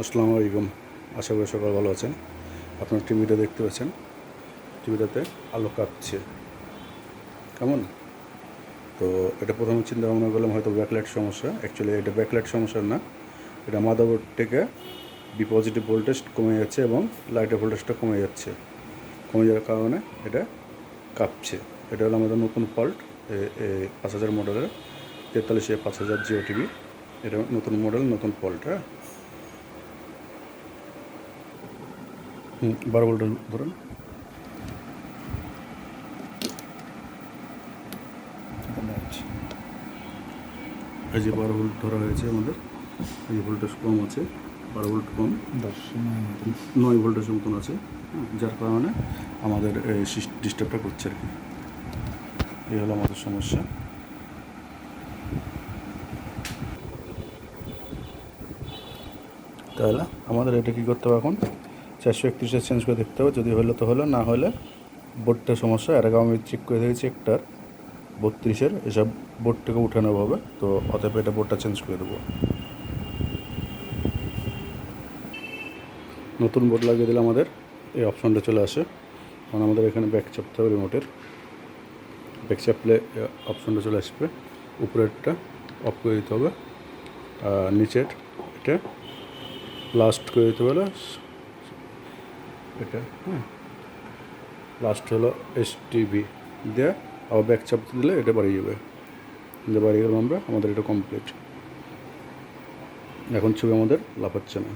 আসসালামু আলাইকুম। আশা করি সকাল ভালো আছেন। আপনার টিভিটা দেখতে পাচ্ছেন। টিভিটাতে আলো কাঁপছে। কেমন? তো এটা প্রথমে চিন্তা ভাবনা করলাম, হয়তো ব্যাকলাইট সমস্যা। অ্যাকচুয়ালি এটা ব্যাকলাইট সমস্যা না। এটা মাদারবোর্ড থেকে বি পজিটিভ ভোল্টেজ কমে যাচ্ছে এবং লাইটের ভোল্টেজটা কমে যাচ্ছে। কমে যাওয়ার কারণে এটা কাঁপছে। এটা হলো আমাদের নতুন ফল্ট পাঁচ হাজার মডেলের তেতাল্লিশে পাঁচ হাজার জিও টিভি। এটা নতুন মডেল নতুন ফল্ট হ্যাঁ? হুম বারো ভোল্টের ধরুন। এই যে বারো ভোল্ট ধরা হয়েছে আমাদের এই যে ভোল্টেজ কম আছে বারো ভোল্ট কম। দশ নয় ভোল্টেজের মতন আছে যার কারণে আমাদের ডিস্টার্বটা করছে আর কি। এই হলো আমাদের সমস্যা। তাহলে আমাদের এটা কী করতে হবে এখন? চারশো একত্রিশে চেঞ্জ করে দেখতে হবে। যদি হলো তো হলো, না হলে বোর্ডটার সমস্যা। এর আগে আমি চেক করে দেখেছি একটার বত্রিশের এসব বোর্ডটাকে উঠে উঠানো হবে তো অতএব এটা বোর্ডটা চেঞ্জ করে দেবো। নতুন বোর্ড লাগিয়ে দিলে আমাদের এই অপশনটা চলে আসে। কারণ আমাদের এখানে ব্যাক চাপতে হবে রিমোটের ব্যাক চাপলে অপশনটা চলে আসবে। উপরেরটা অফ করে দিতে হবে। আর নিচের এটা লাস্ট করে দিতে হবে। এটা। হ্যাঁ লাস্ট হলো এস টিভি দিয়ে আবার ব্যাক চাপতে দিলে এটা বাড়িয়ে যাবে। দিয়ে বাড়িয়ে গেলাম আমরা আমাদের এটা কমপ্লিট এখন ছবি আমাদের লাফাচ্ছে না।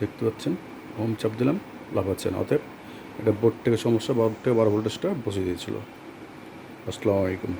দেখতে পাচ্ছেন? হোম চাপ দিলাম লাফাচ্ছে না। অতএব এটা বোর্ড থেকে সমস্যা বোর্ড থেকে বারো ভোল্টেজটা বসে দিয়েছিল। আসসালামু আলাইকুম।